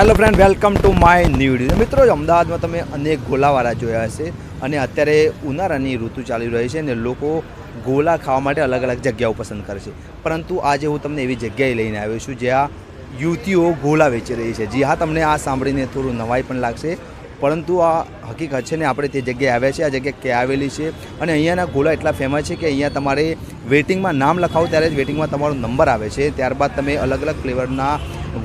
Hello friend welcome to my new video મિત્રો, અમદાવાદમાં તમે અનેક ગોલાવાળા જોયા હશે અને અત્યારે ઉનાળાની ઋતુ ચાલી રહી છે અને લોકો ગોલા ખાવા માટે અલગ અલગ જગ્યાઓ પસંદ કરે છે. પરંતુ આજે હું તમને એવી જગ્યાએ લઈને આવ્યો છું જ્યાં યુવતીઓ ગોલા વેચી રહી છે. જી હા, તમને આ સાંભળીને થોડું નવાઈ પણ લાગશે. પરંતુ આ હકીકત છે ને, આપણે તે જગ્યાએ આવ્યા છે આ જગ્યા ક્યાં આવેલી છે? અને અહીંયાના ગોલા એટલા ફેમસ છે કે અહીંયા તમારે વેટિંગમાં નામ લખાવો, ત્યારે જ વેટિંગમાં તમારો નંબર આવે છે. ત્યારબાદ તમે અલગ અલગ ફ્લેવરના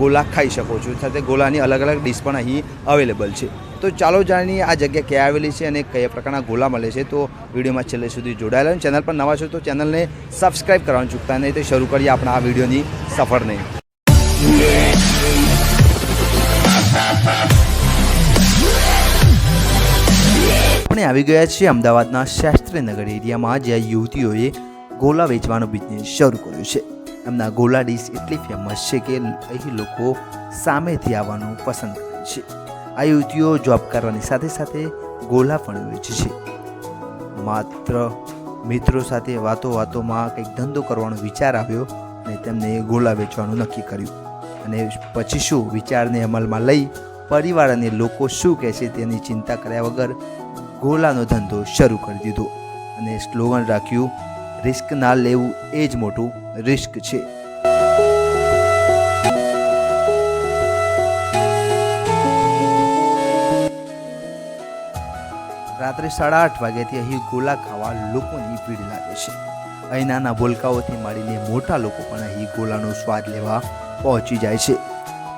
ગોલા ખાઈ શકો છો. સાથે ગોલાની અલગ અલગ ડિશ પણ અહીં અવેલેબલ છે. તો ચાલો જાણીએ આ જગ્યા ક્યાં આવેલી છે અને કયા પ્રકારના ગોલા મળે છે. તો વિડીયોમાં છેલ્લે સુધી જોડાયેલા ચેનલ પર નવા છો તો ચેનલને સબસ્ક્રાઈબ કરવાનું ચૂકતા નહીં. તો શરૂ કરીએ આપણા આ વિડીયોની સફરને. આપણે આવી ગયા છીએ અમદાવાદના શાસ્ત્રીનગર એરિયામાં, જ્યાં યુવતીઓએ ગોલા વેચવાનો બિઝનેસ શરૂ કર્યો છે. એમના ગોલા ડીશ એટલી ફેમસ છે કે અહીં લોકો સામેથી આવવાનું પસંદ કરે છે. આ યુવતીઓ જોબ કરવાની સાથે સાથે ગોલા પણ વેચે છે. માત્ર મિત્રો સાથે વાતો વાતોમાં કંઈક ધંધો કરવાનો વિચાર આવ્યો અને તેમને ગોલા વેચવાનું નક્કી કર્યું. અને પછી શું વિચારને અમલમાં લઈ પરિવાર અને લોકો શું કહેશે તેની ચિંતા કર્યા વગર ગોલાનો ધંધો શરૂ કરી દીધો. અને સ્લોગન રાખ્યું રિસ્ક ના લેવું એ જ મોટું રિસ્ક છે. રાત્રે સાડા આઠ વાગ્યાથી અહીં ગોલા ખાવા લોકોની ભીડ લાગે છે. અહીં નાના બોલકાઓથી માંડીને મોટા લોકો પણ અહીં ગોલાનો સ્વાદ લેવા પહોંચી જાય છે.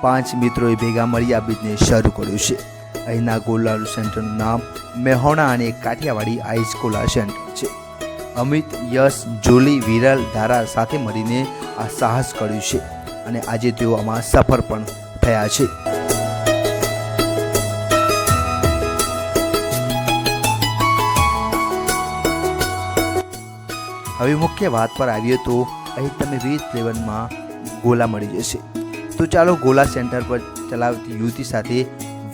પાંચ મિત્રોએ ભેગા મળી આ બિઝનેસ શરૂ કર્યો છે. અહીંના ગોલા સેન્ટરનું નામ મેહોણા અને કાઠિયાવાડી આઈસ ગોલા સેન્ટર છે. અમિત, યશ, જોલી, વિરલ, ધારા સાથે મળીને આ સાહસ કર્યું છે અને આજે તેઓ આમાં સફળ પણ થયા છે. હવે મુખ્ય વાત પર આવીએ તો અહીં તમે વિવિધ ફ્લેવરમાં ગોલા મળી જશે. તો ચાલો ગોલા સેન્ટર પર ચલાવતી યુવતી સાથે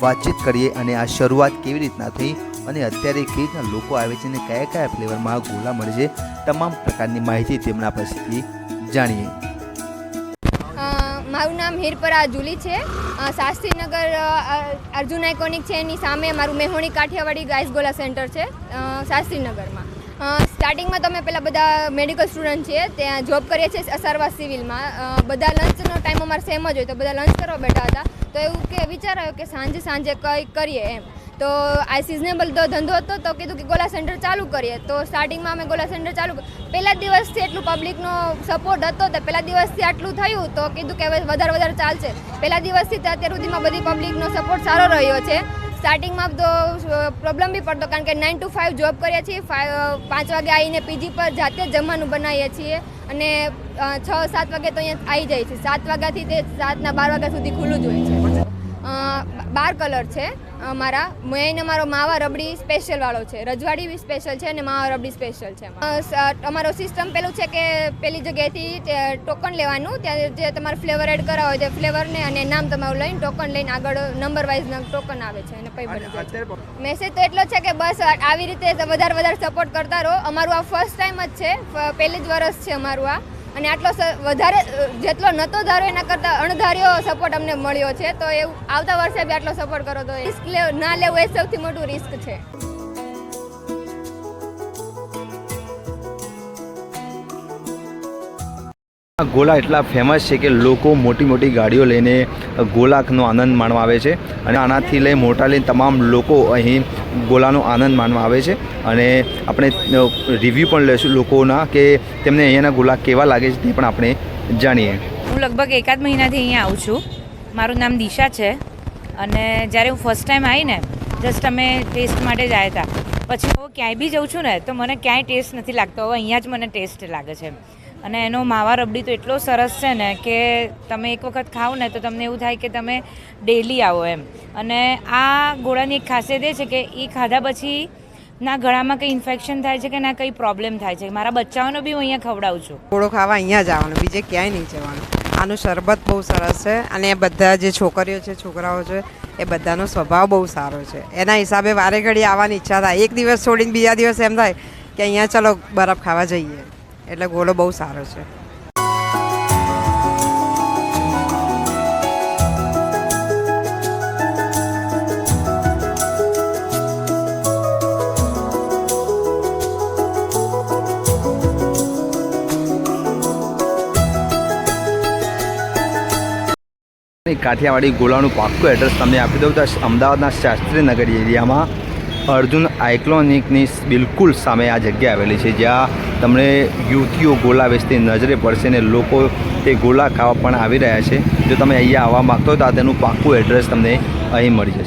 વાતચીત કરીએ અને આ શરૂઆત કેવી રીતના થઈ અને અત્યારે કઈ રીતના લોકો આવે છે અને કયા કયા ફ્લેવરમાં ગોલા મળે છે, તમામ પ્રકારની માહિતી તેમના પાસેથી જાણીએ. મારું નામ હિરપરા જુલી છે. શાસ્ત્રીનગર અર્જુન આઇકોનિક છે. એની સામે મારું મેહોણી કાઠિયાવાડી ગાઈસ ગોલા સેન્ટર છે શાસ્ત્રીનગરમાં. સ્ટાર્ટિંગમાં તમે પેલા બધા મેડિકલ સ્ટુડન્ટ છીએ. ત્યાં જોબ કરીએ છીએ અસારવા સિવિલમાં બધા લંચનો ટાઈમ અમારે સેમ જ હોય તો બધા લંચ કરવા બેઠા હતા. તો એવું કે વિચાર આવ્યો કે સાંજે સાંજે કંઈ કરીએ એમ. તો આ સિઝનેબલ ધંધો હતો, તો કીધું કે ગોલા સેન્ટર ચાલુ કરીએ. તો સ્ટાર્ટિંગમાં અમે ગોલા સેન્ટર ચાલુ પહેલા દિવસથી એટલું પબ્લિકનો સપોર્ટ હતો તો પહેલા દિવસથી આટલું થયું, તો કીધું કે હવે વધારે વધારે ચાલશે. પહેલા દિવસથી અત્યાર સુધીમાં બધી પબ્લિકનો સપોર્ટ સારો રહ્યો છે. સ્ટાર્ટિંગમાં તો પ્રોબ્લેમ બી પડતો, કારણ કે નાઇન ટુ ફાઇવ જોબ કરીએ છીએ પાંચ વાગે આવીને પીજી પર જાતે જમવાનું બનાવીએ છીએ અને છ, સાત વાગે તો અહીંયા આવી જાય છે. સાત વાગ્યાથી તે સાતના બાર વાગ્યા સુધી ખુલ્લું જ હોય છે. બાર કલર છે. અમારા મેઇન અમારો માવા રબડી સ્પેશિયલ વાળો છે. રજવાડી બી સ્પેશિયલ છે અને માવા રબડી સ્પેશિયલ છે અમારો સિસ્ટમ પેલું છે કે પેલી જગ્યાએથી ટોકન લેવાનું ત્યાં જે તમારે ફ્લેવર એડ કરાવ હોય તે ફ્લેવરને અને નામ તમારું લઈને ટોકન લઈને આગળ નંબર વાઇઝ ટોકન આવે છે અને પછી બની મેસેજ તો એટલો છે કે બસ આવી રીતે વધારે વધારે સપોર્ટ કરતા રહો. અમારું આ ફર્સ્ટ ટાઈમ જ છે. પહેલી જ વરસ છે અમારું આ. અને આટલો વધારે, જેટલો નતો ધારો એના કરતાં અણધાર્યો સપોર્ટ અમને મળ્યો છે. તો એવું આવતા વર્ષે બી આટલો સપોર્ટ કરો તો રિસ્ક ના લેવું એ સૌથી મોટું રિસ્ક છે. ગોલા એટલા ફેમસ છે કે લોકો મોટી મોટી ગાડીઓ લઈને ગોલાનો આનંદ માણવા આવે છે અને આનાથી લઈ મોટા લઈને તમામ લોકો અહીં ગોલાનો આનંદ માણવા આવે છે. અને આપણે રિવ્યૂ પણ લઈશું લોકોના કે તેમને અહીંયાના ગોલા કેવા લાગે છે તે પણ આપણે જાણીએ. હું લગભગ એકાદ મહિનાથી અહીંયા આવું છું. મારું નામ દિશા છે. અને જ્યારે હું ફર્સ્ટ ટાઈમ આવી ને જસ્ટ અમે ટેસ્ટ માટે જ આવ્યા હતા. પછી હું ક્યાંય બી જઉં છું ને, તો મને ક્યાંય ટેસ્ટ નથી લાગતો. હવે અહીંયા જ મને ટેસ્ટ લાગે છે અને એનો માવા રબડી તો એટલો સરસ છે ને કે તમે એક વખત ખાઓ ને તો તમને એવું થાય કે તમે ડેલી આવો એમ. અને આ ગોળાની એક ખાસિયત એ છે કે એ ખાધા પછી ના ગળામાં કંઈ ઇન્ફેક્શન થાય છે કે ના કંઈ પ્રોબ્લેમ થાય છે. મારા બચ્ચાઓનો બી હું અહીંયા ખવડાવું છું. ગોળો ખાવા અહીંયા જ આવવાનું બીજે ક્યાંય નહીં જવાનું. આનું શરબત બહુ સરસ છે અને એ બધા જે છોકરીઓ છે, છોકરાઓ છે, એ બધાનો સ્વભાવ બહુ સારો છે. એના હિસાબે વારે ઘડી આવવાની ઈચ્છા થાય. એક દિવસ છોડીને બીજા દિવસ એમ થાય કે અહીંયા ચલો બરફ ખાવા જઈએ. એટલે ગોલો બહુ સારો છે. કાઠિયાવાડી ગોલાનું પાક્કું એડ્રેસ તમને આપી દઉં. તો અમદાવાદના શાસ્ત્રીનગર એરિયામાં અર્જુન આઇક્લોનિકની બિલકુલ સામે આ જગ્યા આવેલી છે, જ્યાં તમને યુવતીઓ ગોલા વેચતી નજરે પડશે ને લોકો તે ગોલા ખાવા પણ આવી રહ્યા છે. જો તમે અહીંયા આવવા માગતો હોય તો આ તેનું પાક્કું એડ્રેસ તમને અહીં મળી જશે.